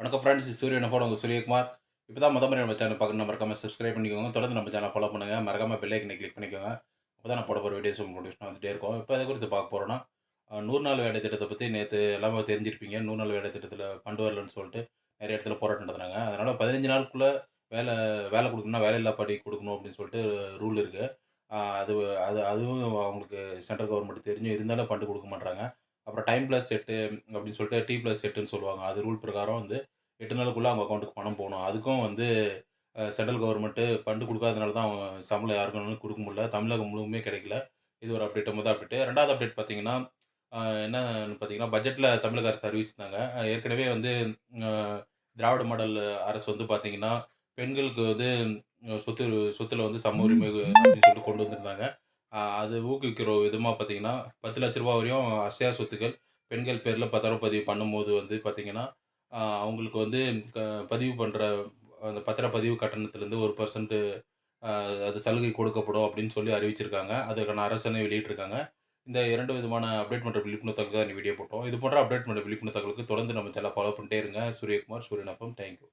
வணக்கம் ஃப்ரெண்ட்ஸ் சூரியன் ஃபோன் உங்கள் சூரியகுமார். இப்போ தான் முதல் முறை நம்ம சேனல் பார்க்கணும் மறக்காம சப்ஸ்கிரைப் பண்ணிக்கோங்க. தொடர்ந்து நம்ம சேனல் ஃபாலோ பண்ணுங்கள் மறக்காம பெல் கிளிக் பண்ணிக்கோங்க. அப்போ தான் நான் போட போகிற வீடியோஸ் உங்களுக்கு நோட்டிஃபிகேஷன் வந்துட்டே இருக்கும். இப்போ அதை குறித்து பார்க்க போகிறோன்னா நூறு நாள் வேலை திட்டத்தை பற்றி நேற்று எல்லாமே தெரிஞ்சிருப்பீங்க. நூறு நாள் வேலை திட்டத்தில் ஃபண்டு வரலன்னு சொல்லிட்டு நிறைய இடத்துல போராட்டம் நடத்துனாங்க. அதனால் பதினஞ்சு நாளுக்குள்ளே வேலை வேலை கொடுக்கணும்னா வேலை இல்லா கொடுக்கணும் அப்படின்னு சொல்லிட்டு ரூல் இருக்குது அது அது அதுவும் அவங்களுக்கு சென்ட்ரல் கவர்மெண்ட் தெரிஞ்சும் இருந்தாலும் ஃபண்டு கொடுக்க மாட்றாங்க. அப்புறம் டைம் ப்ளஸ் எட்டு அப்படின்னு சொல்லிட்டு டி ப்ளஸ் செட்டுன்னு சொல்லுவாங்க. அது ரூல் பிரகாரம் வந்து எட்டு நாளுக்குள்ளே அவங்க அக்கௌண்ட்டுக்கு பணம் போகணும். அதுக்கும் வந்து சென்ட்ரல் கவர்மெண்ட்டு ஃபண்டு கொடுக்காதனால தான் அவங்க சம்பளம் யாருக்கும் கொடுக்க முடியல. தமிழகம் முழுமே கிடைக்கல. இது ஒரு அப்டேட் முதல் அப்டேட் ரெண்டாவது அப்டேட் பார்த்தீங்கன்னா என்னன்னு பார்த்தீங்கன்னா பட்ஜெட்டில் தமிழக அரசு அறிவிச்சிருந்தாங்க. ஏற்கனவே வந்து திராவிட மாடல் அரசு வந்து பார்த்திங்கன்னா பெண்களுக்கு வந்து சொத்து சொத்துல வந்து சம உரிமை அப்படின்னு சொல்லிட்டு கொண்டு வந்திருந்தாங்க. அது ஊக்குவிக்கிற விதமாக பார்த்தீங்கன்னா பத்து லட்ச ரூபா வரையும் அசையா சொத்துக்கள் பெண்கள் பேரில் பத்திரம் பதிவு பண்ணும்போது வந்து பார்த்திங்கன்னா அவங்களுக்கு வந்து க- பதிவு பண்ணுற அந்த பத்திரப்பதிவு கட்டணத்துலேருந்து ஒரு பர்சன்ட்டு அது சலுகை கொடுக்கப்படும் அப்படின்னு சொல்லி அறிவிச்சிருக்காங்க. அதுக்கான அரசனை வெளியிட்டிருக்காங்க. இந்த இரண்டு விதமான அப்டேட் பண்ணுற விழிப்புணர்வு தகவல் தான் வீடியோ போட்டோம். இது போன்ற அப்டேட் பண்ணுற விழிப்புணர்வு தகவலுக்கு தொடர்ந்து நம்ம சேனல் ஃபாலோ பண்ணிட்டே இருங்க. சூரியகுமார் சூரியனப்பம் தேங்க்யூ